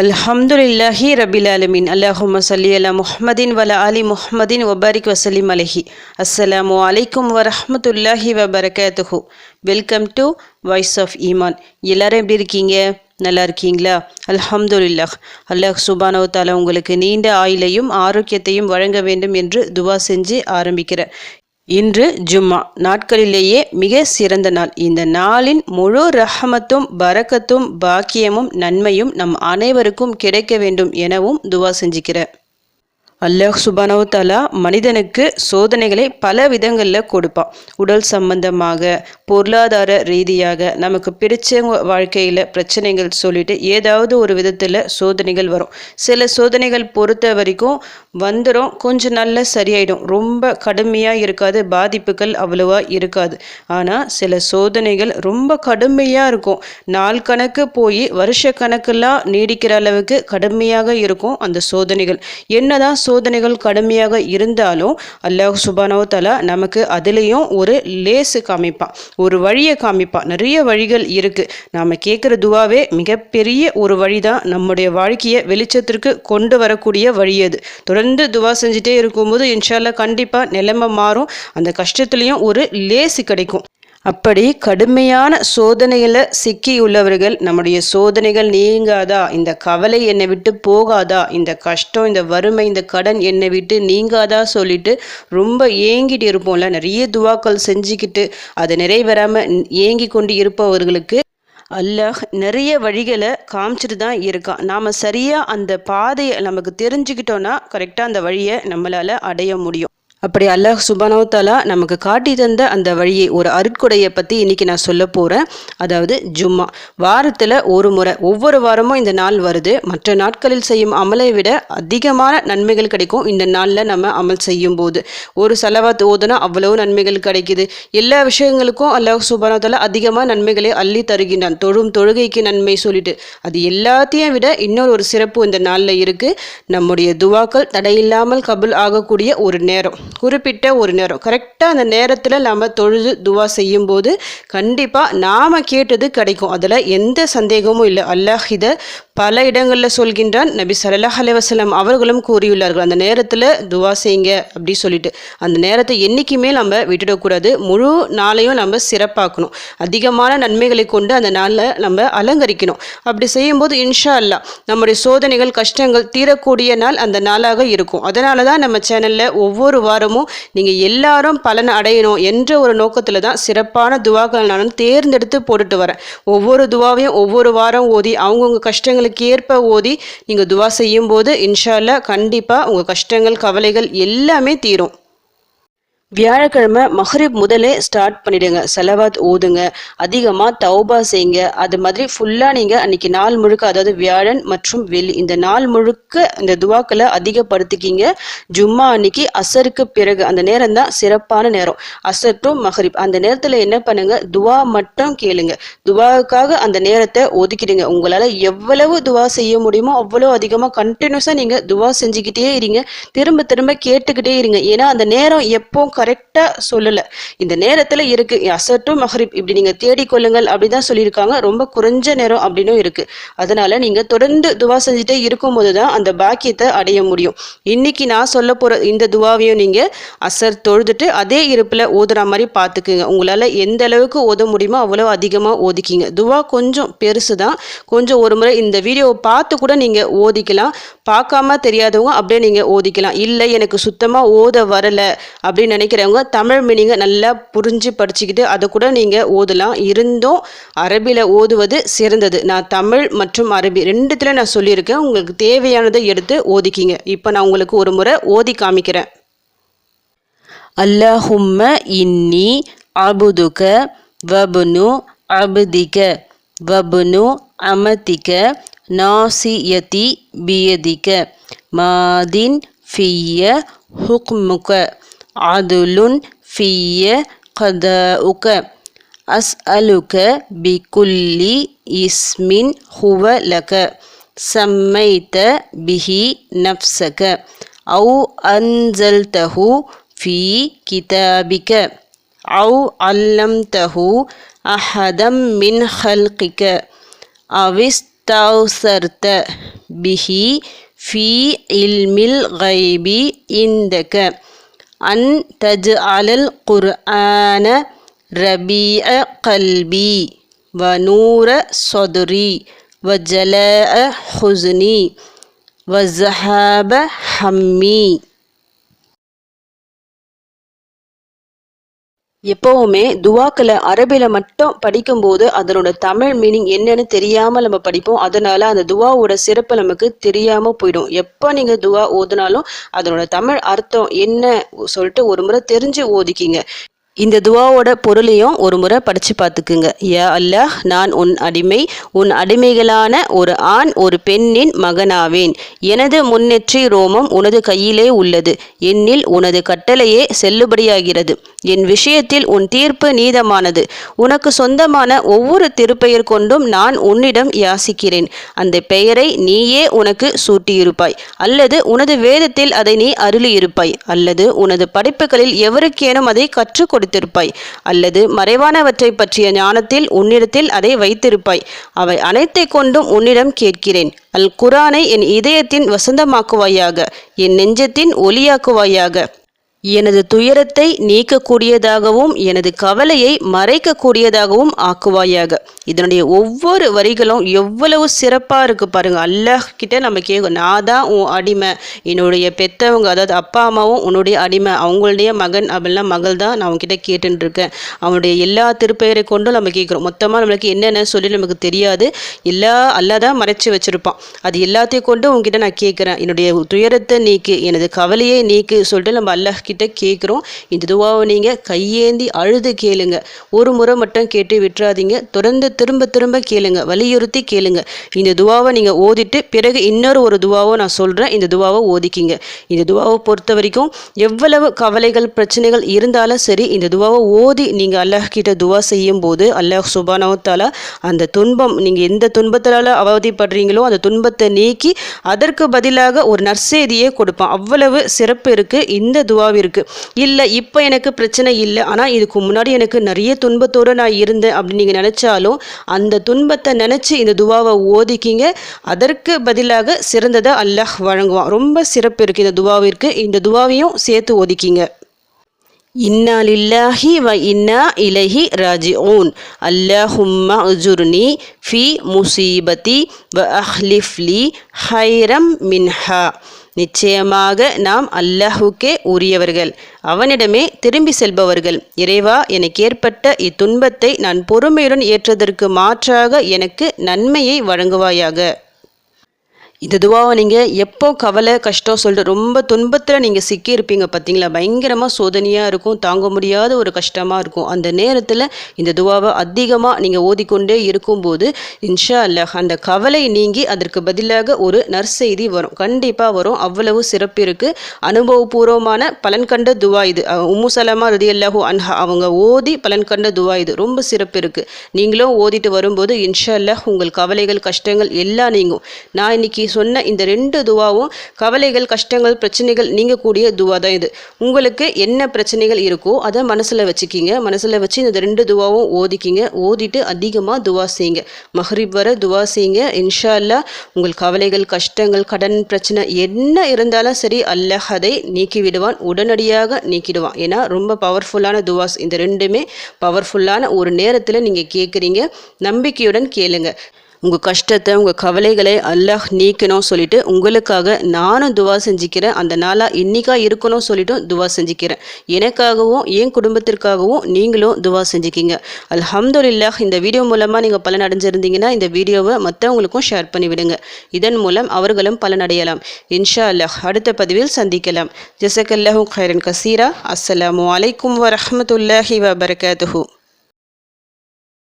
அல்ஹம்துலில்லாஹி ரபில் ஆலமீன். அல்லாஹும்ம சல்லி அலா முஹம்மதின் வல அலி முஹம்மதின் வபாரிக் வசலிம் அலஹி. அஸ்ஸலாமு அலைக்கும் வரஹ்மத்துல்லாஹி வபரகாத்துஹு. வெல்கம் டு வாய்ஸ் ஆஃப் ஈமான். எல்லாரும் எப்படி இருக்கீங்க? நல்லா இருக்கீங்களா? அல்ஹம்துலில்லாஹ். அல்லாஹ் சுபானோ தாலா உங்களுக்கு நீண்ட ஆயுளையும் ஆரோக்கியத்தையும் வழங்க வேண்டும் என்று துவா செஞ்சு ஆரம்பிக்கிறேன் இன்று ஜும்மா. நாட்களிலேயே மிக சிறந்த நாள். இந்த நாளின் முழு ரஹமத்தும் பரக்கத்தும் பாக்கியமும் நன்மையும் நம் அனைவருக்கும் கிடைக்க வேண்டும் எனவும் துவா செஞ்சுக்கிறேன். அல்லாஹ் சுபானவு தாலா மனிதனுக்கு சோதனைகளை பல விதங்களில் கொடுப்பான் உடல் சம்பந்தமாக பொருளாதார ரீதியாக நமக்கு பிடிச்ச வாழ்க்கையில் பிரச்சனைகள் சொல்லிட்டு ஏதாவது ஒரு விதத்தில் சோதனைகள் வரும். சில சோதனைகள் பொறுத்த வரைக்கும் வந்துடும் கொஞ்சம் நல்லா சரியாயிடும். ரொம்ப கடுமையாக இருக்காது பாதிப்புகள் அவ்வளோவா இருக்காது. ஆனால் சில சோதனைகள் ரொம்ப கடுமையாக இருக்கும். நாள் கணக்கு போய் வருஷ கணக்கெல்லாம் நீடிக்கிற அளவுக்கு கடுமையாக இருக்கும் அந்த சோதனைகள். என்னதான் சோதனைகள் கடுமையாக இருந்தாலும் அல்லாஹ் சுபானோ தலா நமக்கு அதுலேயும் ஒரு லேசு காமிப்பான் ஒரு வழியை காமிப்பான் நிறைய வழிகள் இருக்குது நாம் கேட்குற துவாவே மிகப்பெரிய ஒரு வழி தான் நம்முடைய வாழ்க்கையை வெளிச்சத்திற்கு கொண்டு வரக்கூடிய வழி அது. தொடர்ந்து துவா செஞ்சுட்டே இருக்கும்போது இன்ஷால்லா கண்டிப்பாக நிலைமை மாறும். அந்த கஷ்டத்துலேயும் ஒரு லேசு கிடைக்கும். அப்படி கடுமையான சோதனையில் சிக்கியுள்ளவர்கள் நம்முடைய சோதனைகள் நீங்காதா? இந்த கவலை என்னை விட்டு போகாதா? இந்த கஷ்டம் இந்த வறுமை இந்த கடன் என்னை விட்டு நீங்காதா? சொல்லிட்டு ரொம்ப ஏங்கிட்டு இருப்போம்ல. நிறைய துவாக்கள் செஞ்சுக்கிட்டு அது நிறைவேறாமல் ஏங்கி கொண்டு இருப்பவர்களுக்கு அல்லாஹ் நிறைய வழிகளை காமிச்சிட்டு தான் இருக்கான். நாம் சரியாக அந்த பாதையை நமக்கு தெரிஞ்சுக்கிட்டோன்னா கரெக்டாக அந்த வழியை நம்மளால் அடைய முடியும். அப்படி அல்லாஹ் சுபானவத்தாலா நமக்கு காட்டி தந்த அந்த வழியை ஒரு அருட்கொடையை பற்றி இன்றைக்கி நான் சொல்ல போகிறேன் அதாவது ஜும்மா. வாரத்தில் ஒரு முறை ஒவ்வொரு வாரமும் இந்த நாள் வருது. மற்ற நாட்களில் செய்யும் அமலை விட அதிகமான நன்மைகள் கிடைக்கும். இந்த நாளில் நம்ம அமல் செய்யும் போது ஒரு செலவாத் ஓதுனா அவ்வளவு நன்மைகள் கிடைக்குது. எல்லா விஷயங்களுக்கும் அல்லாஹ் சுபானவத்தாலா அதிகமாக நன்மைகளை அள்ளி தருகின்றான். தொழும் தொழுகைக்கு நன்மை சொல்லிட்டு. அது எல்லாத்தையும் விட இன்னொரு ஒரு சிறப்பு இந்த நாளில் இருக்குது நம்முடைய துவாக்கள் தடையில்லாமல் கபுல் ஆகக்கூடிய ஒரு நேரம். குறிப்பிட்ட ஒரு நேரம். கரெக்டாக அந்த நேரத்தில் நம்ம தொழுது துவா செய்யும்போது கண்டிப்பாக நாம் கேட்டது கிடைக்கும். அதில் எந்த சந்தேகமும் இல்லை. அல்லாஹ் இதை பல இடங்களில் சொல்கின்றான் நபி சல்லாஹ் அலைவசலம் அவர்களும் கூறியுள்ளார்கள் அந்த நேரத்தில் துவா செய்யுங்க அப்படி சொல்லிட்டு. அந்த நேரத்தை என்றைக்குமே நம்ம விட்டுடக்கூடாது முழு நாளையும் நம்ம சிறப்பாக்கணும். அதிகமான நன்மைகளை கொண்டு அந்த நாளில் நம்ம அலங்கரிக்கணும். அப்படி செய்யும்போது இன்ஷா அல்லா நம்முடைய சோதனைகள் கஷ்டங்கள் தீரக்கூடிய நாள் அந்த நாளாக இருக்கும். அதனால தான் நம்ம சேனலில் ஒவ்வொரு வாரமும் நீங்கள் எல்லாரும் பலன் அடையணும் என்ற ஒரு நோக்கத்தில் தான் சிறப்பான துவாக்கள் நான் தேர்ந்தெடுத்து போட்டுட்டு வரேன். ஒவ்வொரு துவாவையும் ஒவ்வொரு வாரம் ஓதி அவங்கவுங்க கஷ்டங்களை உங்களுக்கு ஏற்ப ஓதி நீங்கள் துவா செய்யும்போது இன்ஷால்லா கண்டிப்பாக உங்கள் கஷ்டங்கள் கவலைகள் எல்லாமே தீரும். வியாழக்கிழமை மஹரிப் முதலே ஸ்டார்ட் பண்ணிடுங்க. செலவாத் ஓதுங்க. அதிகமாக தௌபா செய்யுங்க. அது மாதிரி ஃபுல்லாக நீங்கள் அன்னைக்கு நாள் முழுக்க அதாவது வியாழன் மற்றும் வெள்ளி இந்த நாள் முழுக்க இந்த துவாக்களை அதிகப்படுத்திக்கிங்க. ஜும்மா அன்னைக்கு அசருக்கு பிறகு அந்த நேரம் தான் சிறப்பான நேரம். அசர் டு மஹரிப். அந்த நேரத்தில் என்ன பண்ணுங்க? துவா மட்டும் கேளுங்க. துவாவுக்காக அந்த நேரத்தை ஒதுக்கிடுங்க. உங்களால் எவ்வளவு துவா செய்ய முடியுமோ அவ்வளோ அதிகமாக கண்டினியூஸாக நீங்கள் துவா செஞ்சுக்கிட்டே இருங்க. திரும்ப திரும்ப கேட்டுக்கிட்டே இருங்க. ஏன்னா அந்த நேரம் எப்போ கரெக்டாக சொல்லலை. இந்த நேரத்தில் இருக்கு. அசட்டு மஹரிப் இப்படி நீங்கள் தேடிக்கொள்ளுங்கள் அப்படி தான் சொல்லியிருக்காங்க. ரொம்ப குறைஞ்ச நேரம் அப்படின்னும் இருக்கு. அதனால நீங்கள் தொடர்ந்து துவா செஞ்சுட்டே இருக்கும்போது தான் அந்த பாக்கியத்தை அடைய முடியும். இன்னைக்கு நான் சொல்ல போகிற இந்த துவாவையும் நீங்கள் அசர் தொழுதுட்டு அதே இருப்பில் ஓதுற மாதிரி பார்த்துக்குங்க உங்களால் எந்த அளவுக்கு ஓத முடியுமோ அவ்வளோ அதிகமாக ஓதிக்கிங்க. துவா கொஞ்சம் பெருசு தான் கொஞ்சம் ஒரு முறை இந்த வீடியோவை பார்த்து கூட நீங்கள் ஓதிக்கலாம். பார்க்காம தெரியாதவங்க அப்படியே நீங்கள் ஓதிக்கலாம். இல்லை எனக்கு சுத்தமாக ஓத வரலை அப்படின்னு நினைக்கிறவங்க தமிழ் மீனிங்கை நல்லா புரிஞ்சு படிச்சுக்கிட்டு அதை கூட நீங்கள் ஓதலாம். இருந்தும் அரபியில் ஓதுவது சிறந்தது. நான் தமிழ் மற்றும் அரபி ரெண்டுத்தில் நான் சொல்லியிருக்கேன். உங்களுக்கு தேவையானதை எடுத்து ஓதிக்கிங்க. இப்போ நான் உங்களுக்கு ஒரு முறை ஓதி காமிக்கிறேன். அல்லஹும்ம இன்னி அபுதுக வபுனு அபுதிக வபுனு அமதிக நாசியதி பியதிக. மாதின் ஃபிய ஹுக்முக. عدل في قضاؤك. أسألك بكل اسم هو لك. سميت به نفسك أو أنزلته في كتابك أو علمته أحدا من خلقك أو استوثرت به في علم الغيب عندك. أن تجعل القرآن ربيع قلبي ونور صدري وجلاء حزني وزهاب همي. எப்போவுமே துவாக்களை அரபில மட்டும் படிக்கும்போது அதனோட தமிழ் மீனிங் என்னன்னு தெரியாமல் நம்ம படிப்போம். அதனால அந்த துவாவோட சிறப்பு நமக்கு தெரியாமல் போயிடும். எப்போ நீங்கள் துவா ஓதுனாலும் அதனோட தமிழ் அர்த்தம் என்ன சொல்லிட்டு ஒரு முறை தெரிஞ்சு ஓதிக்கிங்க. இந்த துவாவோட பொருளையும் ஒரு முறை படித்து பார்த்துக்குங்க. யா அல்லாஹ் நான் உன் அடிமை உன் அடிமைகளான ஒரு ஆண் ஒரு பெண்ணின் மகனாவேன். எனது முன்னெற்றி ரோமம் உனது கையிலே உள்ளது. என்னில் உனது கட்டளையே செல்லுபடியாகிறது. என் விஷயத்தில் உன் தீர்ப்பு நீதமானது. உனக்கு சொந்தமான ஒவ்வொரு திருப்பெயர் கொண்டும் நான் உன்னிடம் யாசிக்கிறேன். அந்த பெயரை நீயே உனக்கு சூட்டியிருப்பாய். அல்லது உனது வேதத்தில் அதை நீ அருளியிருப்பாய். அல்லது உனது படைப்புகளில் எவருக்கேனும் அதை கற்றுக் கொடுத்திருப்பாய் அல்லது மறைவானவற்றை பற்றிய ஞானத்தில் உன்னிடத்தில் அதை வைத்திருப்பாய். அவை அனைத்தை கொண்டும் உன்னிடம் கேட்கிறேன். அல் குரானை என் இதயத்தின் வசந்தமாக்குவாயாக என் நெஞ்சத்தின் ஒளியாக்குவாயாக எனது துயரத்தை நீக்கக்கூடியதாகவும் எனது கவலையை மறைக்கக்கூடியதாகவும் ஆக்குவாயாக. இதனுடைய ஒவ்வொரு வரிகளும் எவ்வளவு சிறப்பாக இருக்குது பாருங்கள் அல்லாஹ் கிட்ட நம்ம கேட்கும் நான் தான் உன் அடிமை. என்னுடைய பெற்றவங்க அதாவது அப்பா அம்மாவும் உன்னுடைய அடிமை. அவங்களுடைய மகன் அப்படிலாம் மகள் தான் நான் அவங்ககிட்ட கேட்டுருக்கேன் அவனுடைய எல்லா திருப்பெயரை கொண்டும் நம்ம கேட்குறோம். மொத்தமாக நம்மளுக்கு என்னென்ன சொல்லி நமக்கு தெரியாது. எல்லா அல்லா தான் மறைச்சி வச்சுருப்பான். அது எல்லாத்தையும் கொண்டு உங்ககிட்ட நான் கேட்குறேன். என்னுடைய துயரத்தை நீக்கு எனது கவலையை நீக்கு சொல்லிட்டு நம்ம அல்லாஹ் கிட்ட கேட்குறோம் இந்த துவாவை நீங்கள் கையேந்தி அழுது கேளுங்க. ஒரு முறை மட்டும் கேட்டு விட்டுறாதீங்க. தொடர்ந்து திரும்ப திரும்ப கேளுங்க. வலியுறுத்தி கேளுங்க. இந்த துவாவை நீங்கள் ஓதிட்டு பிறகு இன்னொரு ஒரு துவாவை நான் சொல்கிறேன் இந்த துவாவை ஓதிக்கிங்க. இந்த துவாவை பொறுத்த வரைக்கும் எவ்வளவு கவலைகள் பிரச்சனைகள் இருந்தாலும் சரி இந்த துவாவை ஓதி நீங்கள் அல்லாஹ் கிட்ட துவா செய்யும் போது அல்லாஹ் சுபானவத்தால அந்த துன்பம் நீங்கள் எந்த துன்பத்தால் அவதிப்படுறீங்களோ அந்த துன்பத்தை நீக்கி அதற்கு பதிலாக ஒரு நற்செய்தியே கொடுப்பான். அவ்வளவு சிறப்பு இருக்குது இந்த துவாவில் இருக்கு. இல்லை இப்போ எனக்கு பிரச்சனை இல்லை. ஆனால் இதுக்கு முன்னாடி எனக்கு நிறைய துன்பத்தோடு நான் இருந்தேன் அப்படின்னு நீங்கள் நினச்சாலும் அந்த துன்பத்தை நினச்சி இந்த துவாவை ஓதிக்கிங்க. அதற்கு பதிலாக சிறந்ததை அல்லாஹ் வழங்குவான். ரொம்ப சிறப்பு இருக்குது இந்த துவாவிற்கு. இந்த துவாவையும் சேர்த்து ஒதுக்கிங்க இன்னா லில்லாஹி வ இன்னா இலஹி ராஜி ஓன் அல்லாஹும்மா அஜுர்னி ஃபி முசீபதி வ அஹ்லிஃப்லி ஹைரம் மின்ஹா. நிச்சயமாக நாம் அல்லாஹுக்கே உரியவர்கள். அவனிடமே திரும்பி செல்பவர்கள். இறைவா எனக்கு ஏற்பட்ட இத்துன்பத்தை நான் பொறுமையுடன் ஏற்றதற்கு மாற்றாக எனக்கு நன்மையை வழங்குவாயாக. இந்த துவாவை நீங்கள் எப்போ கவலை கஷ்டம் சொல்லிட்டு ரொம்ப துன்பத்தில் நீங்கள் சிக்கியிருப்பீங்க பார்த்தீங்களா பயங்கரமாக சோதனையாக இருக்கும் தாங்க முடியாத ஒரு கஷ்டமாக இருக்கும். அந்த நேரத்தில் இந்த துவாவை அதிகமாக நீங்கள் ஓதிக்கொண்டே இருக்கும்போது இன்ஷா அல்ல அந்த கவலை நீங்கி அதற்கு பதிலாக ஒரு நற்செய்தி வரும். கண்டிப்பாக வரும். அவ்வளவு சிறப்பு இருக்குது அனுபவபூர்வமான பலன் கண்ட துவா இது. உம்மு சலமா ரதி அல்லாஹூ அன்ஹா அவங்க ஓதி பலன் கண்ட துவா இது. ரொம்ப சிறப்பு இருக்குது நீங்களும் ஓதிட்டு வரும்போது இன்ஷா அல்லாஹ் உங்கள் கவலைகள் கஷ்டங்கள் எல்லாம் நீங்கும். நான் இன்னைக்கு சொன்ன இந்த ரெண்டு துவாவும் கவலைகள் கஷ்டங்கள் பிரச்சனைகள் நீங்கக்கூடிய துவா தான் இது. உங்களுக்கு என்ன பிரச்சனைகள் இருக்கோ அதை மனசில் வச்சுக்கிங்க. மனசில் வச்சு இந்த ரெண்டு துவாவும் ஓதிக்கிங்க. ஓதிட்டு அதிகமாக துவா செய்யுங்க. மஹரிப் வர துவா செய்யுங்க. இன்ஷா அல்லா உங்கள் கவலைகள் கஷ்டங்கள் கடன் பிரச்சனை என்ன இருந்தாலும் சரி அல்லாஹ் அதை நீக்கி விடுவான் உடனடியாக நீக்கிடுவான். ஏன்னா ரொம்ப பவர்ஃபுல்லான துவாஸ். இந்த ரெண்டுமே பவர்ஃபுல்லான ஒரு நேரத்தில் நீங்கள் கேட்குறீங்க நம்பிக்கையுடன் கேளுங்க. உங்கள் கஷ்டத்தை உங்கள் கவலைகளை அல்லாஹ் நீக்கணும் சொல்லிட்டு உங்களுக்காக நானும் துவா செஞ்சுக்கிறேன். அந்த நாளாக இன்னிக்காக இருக்கணும் சொல்லிட்டும் துவா செஞ்சுக்கிறேன். எனக்காகவும் என் குடும்பத்திற்காகவும் நீங்களும் துவா செஞ்சுக்கிங்க. அல்ஹம்துலில்லாஹ் இந்த வீடியோ மூலமாக நீங்கள் பலன் அடைஞ்சிருந்தீங்கன்னா இந்த வீடியோவை மற்றவங்களுக்கும் ஷேர் பண்ணிவிடுங்க. இதன் மூலம் அவர்களும் பலனடையலாம். இன்ஷா அல்லாஹ் அடுத்த பதிவில் சந்திக்கலாம். ஜசக்கல்லாஹூ ஹைரன் கசீரா. அஸ்ஸலாமு வலைக்கம் வரமத்துல்லாஹி வபர்கூ